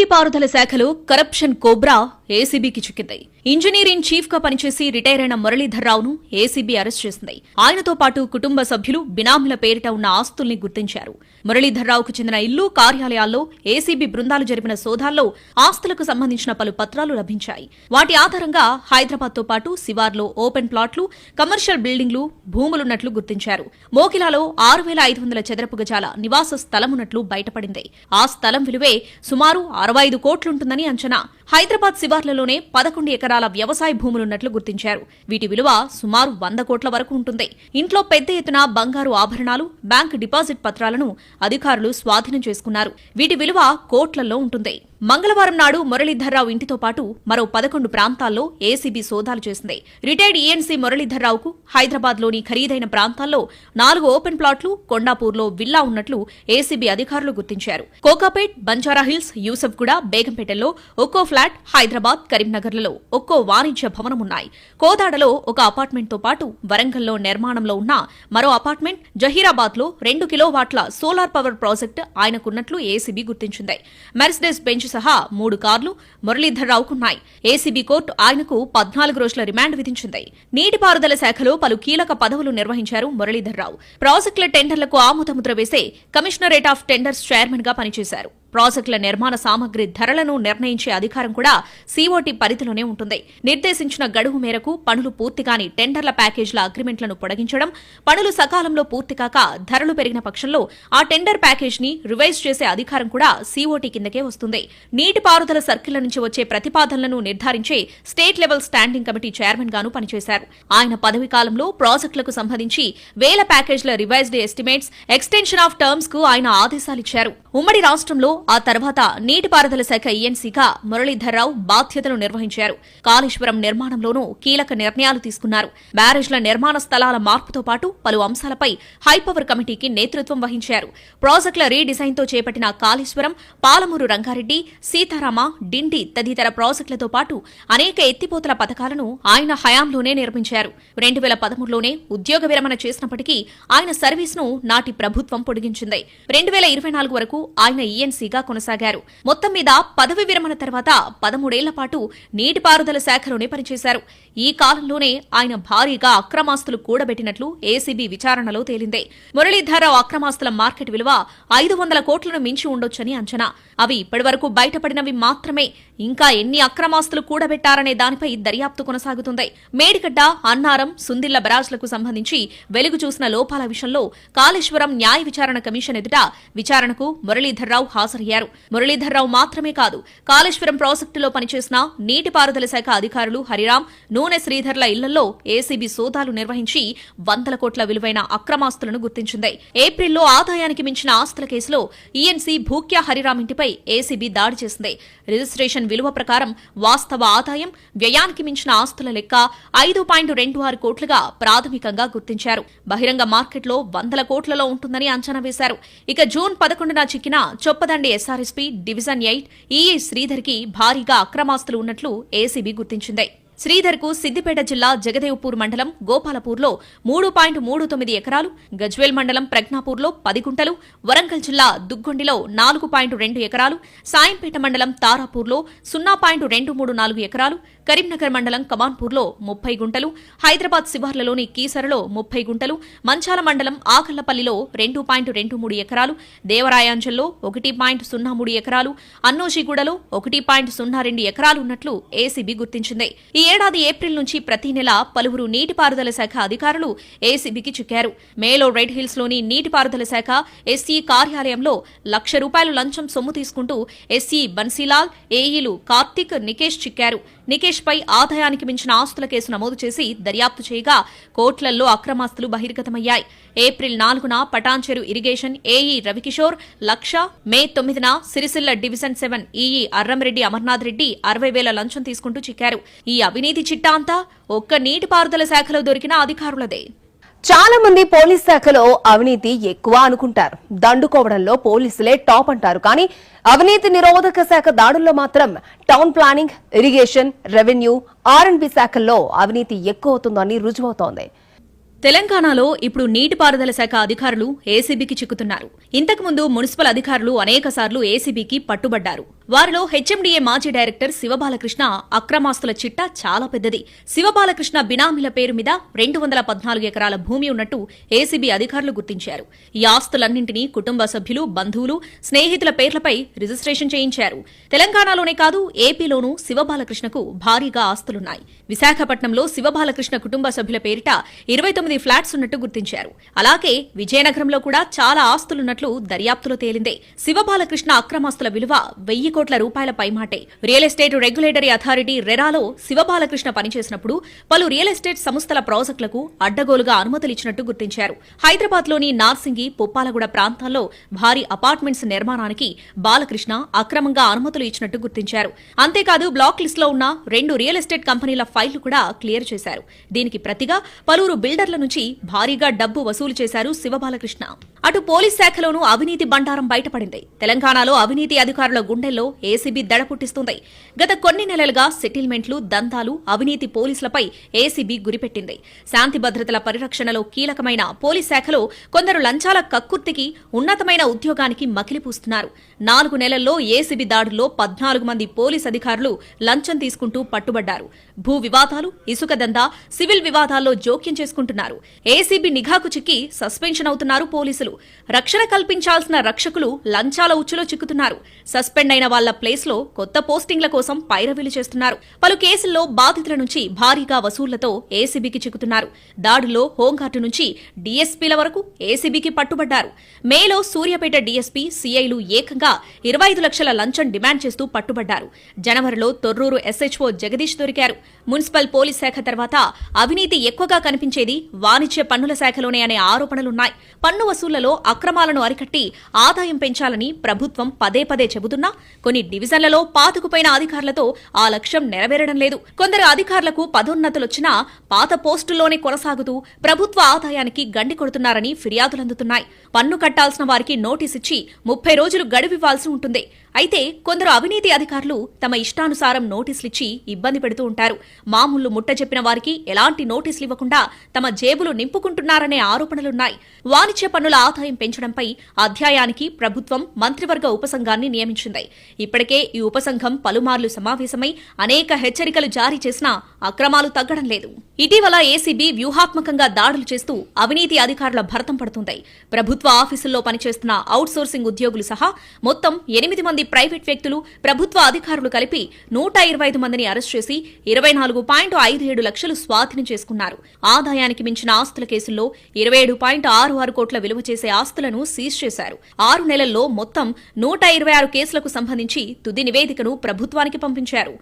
నీటిపారుదల శాఖలో corruption cobra ఏసీబీకి చిక్కింది. ఇంజనీరింగ్ చీఫ్గా పనిచేసి రిటైర్ అయిన మురళీధర్రావును ఏసీబీ అరెస్ట్ చేసింది. ఆయనతో పాటు కుటుంబ సభ్యులు బినామీల పేరిట ఉన్న ఆస్తుల్ని గుర్తించారు. మురళీధర్రావుకు చెందిన ఇల్లు కార్యాలయాల్లో ఏసీబీ బృందాలు జరిపిన సోదాల్లో ఆస్తులకు సంబంధించిన పలు పత్రాలు లభించాయి. వాటి ఆధారంగా హైదరాబాద్తో పాటు శివార్లో ఓపెన్ ప్లాట్లు కమర్షియల్ బిల్డింగ్లు భూములున్నట్లు గుర్తించారు. మోకిలాలో ఆరు వేల ఐదు వందల చదరపు గజాల నివాస స్థలమున్నట్లు బయటపడింది. ఆ స్థలం విలువే సుమారు అరవై ఐదు కోట్లుంటుందని అంచనా. హైదరాబాద్ శివార్లలోనే పదకొండు ఎకరాల వ్యవసాయ భూములున్నట్లు గుర్తించారు. వీటి విలువ సుమారు వంద కోట్ల వరకు ఉంటుంది. ఇంట్లో పెద్ద ఎత్తున బంగారు ఆభరణాలు బ్యాంక్ డిపాజిట్ పత్రాలను అధికారులు స్వాధీనం చేసుకున్నారు. వీటి విలువ కోట్లలో ఉంటుంది. మంగళవారం నాడు మురళీధర్రావు ఇంటితో పాటు మరో పదకొండు ప్రాంతాల్లో ఏసీబీ సోదాలు చేసింది. రిటైర్డ్ ఈఎన్సీ మురళీధర్రావుకు హైదరాబాద్లోని ఖరీదైన ప్రాంతాల్లో నాలుగు ఓపెన్ ప్లాట్లు కొండాపూర్లో విల్లా ఉన్నట్లు ఏసీబీ అధికారులు గుర్తించారు. కోకాపేట్ బంజారా హిల్స్ యూసఫ్గూడ బేగంపేటలో ఒక్కో ఫ్లాట్ హైదరాబాద్ కరీంనగర్లలో ఒక్కో వాణిజ్య భవనం ఉన్నాయి కోదాడలో ఒక అపార్ట్మెంట్తో పాటు వరంగల్లో నిర్మాణంలో ఉన్న మరో అపార్ట్మెంట్ జహీరాబాద్లో రెండు కిలోవాట్ల సోలార్ పవర్ ప్రాజెక్టు ఆయనకున్నట్లు ఏసీబీ గుర్తించింది. మెర్సిడెస్ బెంచ్ సహా మూడు కార్లు మురళీధర్రావుకున్నాయి. ఏసీబీ కోర్టు ఆయనకు పద్నాలుగు రోజుల రిమాండ్ విధించింది. నీటిపారుదల శాఖలో పలు కీలక పదవులు నిర్వహించారు మురళీధర్రావు. ప్రాజెక్టుల టెండర్లకు ఆమోదముద్ర వేసే కమిషనరేట్ ఆఫ్ టెండర్స్ చైర్మన్గా పనిచేశారు. ప్రాజెక్టుల నిర్మాణ సామగ్రి ధరలను నిర్ణయించే అధికారం కూడా సీఓటీ పరిధిలోనే ఉంటుంది. నిర్దేశించిన గడువు మేరకు పనులు పూర్తిగాని టెండర్ల ప్యాకేజీల అగ్రిమెంట్లను పొడిగించడం పనులు సకాలంలో పూర్తికాక ధరలు పెరిగిన పక్షంలో ఆ టెండర్ ప్యాకేజీని రివైజ్ చేసే అధికారం కూడా సీఓటీ కిందకే వస్తుంది. నీటిపారుదల సర్కిళ్ళ నుంచి వచ్చే ప్రతిపాదనలను నిర్ధారించే state level standing committee chairman గాను పనిచేశారు. ఆయన పదవి కాలంలో ప్రాజెక్టులకు సంబంధించి వేల ప్యాకేజీల రివైజ్డ్ ఎస్టిమేట్స్ ఎక్స్టెన్షన్ ఆఫ్ టర్మ్స్కు ఆయన ఆదేశాలిచ్చారు ఉమ్మడి రాష్ట్రంలో ఆ తర్వాత నీటిపారుదల శాఖ ఈఎన్సీగా మురళీధర్రావు బాధ్యతలు నిర్వహించారు. కాళేశ్వరం నిర్మాణంలోనూ కీలక నిర్ణయాలు తీసుకున్నారు. బ్యారేజ్ల నిర్మాణ స్థలాల మార్పుతో పాటు పలు అంశాలపై హైపవర్ కమిటీకి నేతృత్వం వహించారు. ప్రాజెక్టుల రీడిజైన్తో చేపట్టిన కాళేశ్వరం పాలమూరు రంగారెడ్డి సీతారామ డిండి తదితర ప్రాజెక్టులతో పాటు అనేక ఎత్తిపోతల పథకాలను ఆయన హయాంలోనే నిర్మించారు. రెండు వేల పదమూడులోనే ఉద్యోగ విరమణ చేసినప్పటికీ ఆయన సర్వీస్ను నాటి ప్రభుత్వం పొడిగించింది. రెండు వేల ఇరవై నాలుగు వరకు ఆయన ఈఎన్సీగా కొనసాగారు. మొత్తం మీద పదవి విరమణ తర్వాత పదమూడేళ్ళ పాటు నీటిపారుదల శాఖలోనే పనిచేశారు. ఈ కాలంలోనే ఆయన భారీగా అక్రమాస్తులు కూడబెట్టినట్లు ఏసీబీ విచారణలో తేలిందే. మురళీధరరావు అక్రమాస్తుల మార్కెట్ విలువ ఐదు వందల కోట్లను మించి ఉండొచ్చని అంచనా. అవి ఇప్పటివరకు బయటపడినవి మాత్రమే. ఇంకా ఎన్ని అక్రమాస్తులు కూడబెట్టారనే దానిపై దర్యాప్తు కొనసాగుతుంది. మేడిగడ్డ అన్నారం సుందిల్ల బరాజ్లకు సంబంధించి వెలుగు చూసిన లోపాల విషయంలో కాళేశ్వరం న్యాయ విచారణ కమిషన్ ఎదుట విచారణకు మురళీధర్రావు హాజరయ్యారు. మురళీధర్రావు మాత్రమే కాదు కాళేశ్వరం ప్రాజెక్టులో పనిచేసిన నీటిపారుదల శాఖ అధికారులు హరిరామ్ నూనె శ్రీధర్ల ఇళ్ళలో ఏసీబీ సోదాలు నిర్వహించి వందల కోట్ల విలువైన అక్రమాస్తులను గుర్తించింది. ఏప్రిల్లో ఆదాయానికి మించిన ఆస్తుల కేసులో ఈఎన్సీ భూక్యా హరిరాం ఇంటిపై ఏసీబీ దాడి చేసింది. రిజిస్ట్రేషన్ విలువ ప్రకారం వాస్తవ ఆదాయం వ్యయానికి మించిన ఆస్తుల లెక్క ఐదు పాయింట్ రెండు ఆరు కోట్లుగా ప్రాథమికంగా గుర్తించారు. బహిరంగ మార్కెట్లో వందల కోట్లలో ఉంటుందని అంచనా వేశారు. ఇక జూన్ పదకొండున చిక్కిన Choppadandi SRSP division eight EE శ్రీధర్కి భారీగా అక్రమాస్తులు ఉన్నట్లు ఏసీబీ గుర్తించింది. శ్రీధర్కు సిద్దిపేట జిల్లా జగదేవ్పూర్ మండలం గోపాలపూర్లో మూడు పాయింట్ మూడు తొమ్మిది ఎకరాలు గజ్వేల్ మండలం ప్రజ్ఞాపూర్లో పది గుంటలు వరంగల్ జిల్లా దుగ్గొండిలో నాలుగు పాయింట్ రెండు ఎకరాలు సాయంపేట మండలం తారాపూర్లో సున్నా పాయింట్ రెండు మూడు నాలుగు ఎకరాలు కరీంనగర్ మండలం కమాన్పూర్లో ముప్పై గుంటలు హైదరాబాద్ శివార్లలోని కీసరలో ముప్పై గుంటలు మంచాల మండలం ఆకల్లపల్లిలో రెండు పాయింట్ రెండు మూడు ఎకరాలు దేవరాయాంచల్లో ఒకటి పాయింట్ సున్నా మూడు ఎకరాలు అన్నోజీగూడలో ఒకటి పాయింట్ సున్నా రెండు ఎకరాలు ఉన్నట్లు ఏసీబీ గుర్తించింది. ఈ ఏడాది ఏప్రిల్ నుంచి ప్రతి నెల పలువురు నీటిపారుదల శాఖ అధికారులు ఏసీబీకి చిక్కారు. మేలో రెడ్ హిల్స్లోని నీటిపారుదల శాఖ ఎస్సీ కార్యాలయంలో లక్ష రూపాయలు లంచం సొమ్ము తీసుకుంటూ ఎస్సీ బన్సీలాల్ ఏఈలు కార్తిక్ నికేష్ చిక్కారు. నికేష్ పై ఆదాయానికి మించిన ఆస్తుల కేసు నమోదు చేసి దర్యాప్తు చేయగా కోట్లల్లో అక్రమాస్తులు బహిర్గతమయ్యాయి. ఏప్రిల్ నాలుగున పటాన్చెరు ఇరిగేషన్ ఏఈ రవికిషోర్ లక్ష మే తొమ్మిదిన Sircilla division seven EE Arramreddy Amarnath Reddy అరవై వేల లంచం తీసుకుంటూ చిక్కారు. ఈ అవినీతి చిట్టా అంతా ఒక్క నీటిపారుదల శాఖలో దొరికిన అధికారులదే. చాలా మంది పోలీస్ శాఖలో అవినీతి ఎక్కువ అనుకుంటారు. దండుకోవడంలో పోలీసులే టాప్ అంటారు. కానీ అవినీతి నిరోధక శాఖ దాడుల్లో మాత్రం town planning irrigation revenue R and B శాఖల్లో అవినీతి ఎక్కువ అవుతుందని రుజువవుతోంది. తెలంగాణలో ఇప్పుడు నీటిపారుదల శాఖ అధికారులు ఏసీబీకి చిక్కుతున్నారు. ఇంతకుముందు మున్సిపల్ అధికారులు అనేకసార్లు ఏసీబీకి పట్టుబడ్డారు. వారిలో హెచ్ఎండిఏ మాజీ డైరెక్టర్ శివబాలకృష్ణ అక్రమాస్తుల చిట్టా చాలా పెద్దది. శివబాలకృష్ణ బినామీల పేరు మీద రెండు వందల పద్నాలుగు ఎకరాల భూమి ఉన్నట్టు ఏసీబీ అధికారులు గుర్తించారు. ఈ ఆస్తులన్నింటినీ కుటుంబ సభ్యులు బంధువులు స్నేహితుల పేర్లపై రిజిస్ట్రేషన్ చేయించారు. తెలంగాణలోనే కాదు ఏపీలోనూ శివబాలకృష్ణకు భారీగా ఆస్తులున్నాయి. విశాఖపట్నంలో శివబాలకృష్ణ కుటుంబ సభ్యుల పేరిట ఇరవై తొమ్మిది ఫ్లాట్స్ ఉన్నట్టు గుర్తించారు. అలాగే విజయనగరంలో కూడా చాలా ఆస్తులున్నట్లు దర్యాప్తులో తేలిందే. శివబాలకృష్ణ అక్రమాస్తుల విలువ వెయ్యి కోట్ల రూపాయల పైమాటే. రియల్ ఎస్టేట్ రెగ్యులేటరీ అథారిటీ రెరాలో శివబాలకృష్ణ పనిచేసినప్పుడు పలు రియల్ ఎస్టేట్ సంస్థల ప్రాజెక్టులకు అడ్డగోలుగా అనుమతులిచ్చినట్టు గుర్తించారు. హైదరాబాద్లోని నార్సింగి పుప్పాలగూడ ప్రాంతాల్లో భారీ అపార్ట్మెంట్స్ నిర్మాణానికి బాలకృష్ణ అక్రమంగా అనుమతులు ఇచ్చినట్టు గుర్తించారు. అంతేకాదు బ్లాక్ లిస్ట్లో ఉన్న రెండు రియల్ ఎస్టేట్ కంపెనీల ఫైళ్ళు కూడా క్లియర్ చేశారు. దీనికి ప్రతిగా పలువురు బిల్డర్ల నుంచి భారీగా డబ్బు వసూలు చేశారు శివబాలకృష్ణ. అటు పోలీస్ శాఖలోనూ అవినీతి బండారం బయటపడింది. తెలంగాణలో అవినీతి అధికారుల గుండెల్లో ఏసీబీ దడ పుట్టిస్తుంది. గత కొన్ని నెలలుగా సెటిల్మెంట్లు దందాలు అవినీతి పోలీసులపై ఏసీబీ గురిపెట్టింది. శాంతి భద్రతల పరిరక్షణలో కీలకమైన పోలీస్ శాఖలో కొందరు లంచాల కక్కుర్తికి ఉన్నతమైన ఉద్యోగానికి మకిలిపూస్తున్నారు. నాలుగు నెలల్లో ఏసీబీ దాడుల్లో పద్నాలుగు మంది పోలీస్ అధికారులు లంచం తీసుకుంటూ పట్టుబడ్డారు. భూ వివాదాలు ఇసుక దందా సివిల్ వివాదాల్లో జోక్యం చేసుకుంటున్నారు. ఏసీబీ నిఘాకు చిక్కి సస్పెన్షన్ అవుతున్నారు పోలీసులు. రక్షణ కల్పించాల్సిన రక్షకులు లంచాల ఉచ్చులో చిక్కుతున్నారు. సస్పెండ్ అయిన వాళ్ళ ప్లేస్లో కొత్త పోస్టింగ్ల కోసం పైరవీలు చేస్తున్నారు. పలు కేసుల్లో బాధితుల నుంచి భారీగా వసూళ్ళతో ఏసీబీకి చిక్కుతున్నారు. దాడుల్లో హోంగార్డు నుంచి డీఎస్పీల వరకు ఏసీబీకి పట్టుబడ్డారు. మేలో సూర్యాపేట డీఎస్పీ సీఐలు ఏకంగా ఇరవై ఐదు లక్షల లంచం డిమాండ్ చేస్తూ పట్టుబడ్డారు. జనవరిలో తొర్రూరు ఎస్హెచ్ఓ జగదీష్ దొరికారు. మున్సిపల్ పోలీస్ శాఖ తర్వాత అవినీతి ఎక్కువగా కనిపించేది వాణిజ్య పన్నుల శాఖలోనే అనే ఆరోపణలున్నాయి. పన్ను వసూళ్ళ డివిజన్లలో అక్రమాలను అరికట్టి ఆదాయం పెంచాలని ప్రభుత్వం పదే పదే చెబుతున్నా కొన్ని డివిజన్లలో పాతుకుపోయిన అధికారులతో ఆ లక్ష్యం నెరవేరడం లేదు. కొందరు అధికారులకు పదోన్నతులొచ్చినా పాత పోస్టుల్లోనే కొనసాగుతూ ప్రభుత్వ ఆదాయానికి గండి కొడుతున్నారని ఫిర్యాదులందుతున్నాయి. పన్ను కట్టాల్సిన వారికి నోటీస్ ఇచ్చి ముప్పై రోజులు గడువివ్వాల్సి ఉంటుంది. అయితే కొందరు అవినీతి అధికారులు తమ ఇష్టానుసారం నోటీసులిచ్చి ఇబ్బంది పెడుతూ ఉంటారు. మామూలు ముట్ట చెప్పిన వారికి ఎలాంటి నోటీసులు ఇవ్వకుండా తమ జేబులు నింపుకుంటున్నారనే ఆరోపణలున్నాయి. వాణిజ్య పన్నుల ఆదాయం పెంచడంపై అధ్యాయానికి ప్రభుత్వం మంత్రివర్గ ఉపసంఘాన్ని నియమించింది. ఇప్పటికే ఈ ఉపసంఘం పలుమార్లు సమావేశమై అనేక హెచ్చరికలు జారీ చేసినా అక్రమాలు తగ్గడం లేదు. ఇటీవల ఏసీబీ వ్యూహాత్మకంగా దాడులు చేస్తూ అవినీతి అధికారుల భరతం పడుతుంది. ప్రభుత్వ ఆఫీసుల్లో పనిచేస్తున్న అవుట్సోర్సింగ్ ఉద్యోగులు సహా మొత్తం ఎనిమిది మంది ప్రైవేట్ వ్యక్తులు ప్రభుత్వ అధికారులు కలిపి నూట ఇరవై ఐదు మందిని అరెస్ట్ చేసి ఇరవై నాలుగు పాయింట్ ఐదు ఏడు లక్షలు స్వాధీనం చేసుకున్నారు. ఆదాయానికి మించిన ఆస్తుల కేసుల్లో ఇరవై ఏడు పాయింట్ ఆరు ఆరు కోట్ల విలువ చేసే ఆస్తులను సీజ్ చేశారు. ఆరు నెలల్లో మొత్తం నూట ఇరవై ఆరు కేసులకు సంబంధించి తుది నివేదికను ప్రభుత్వానికి పంపించారు.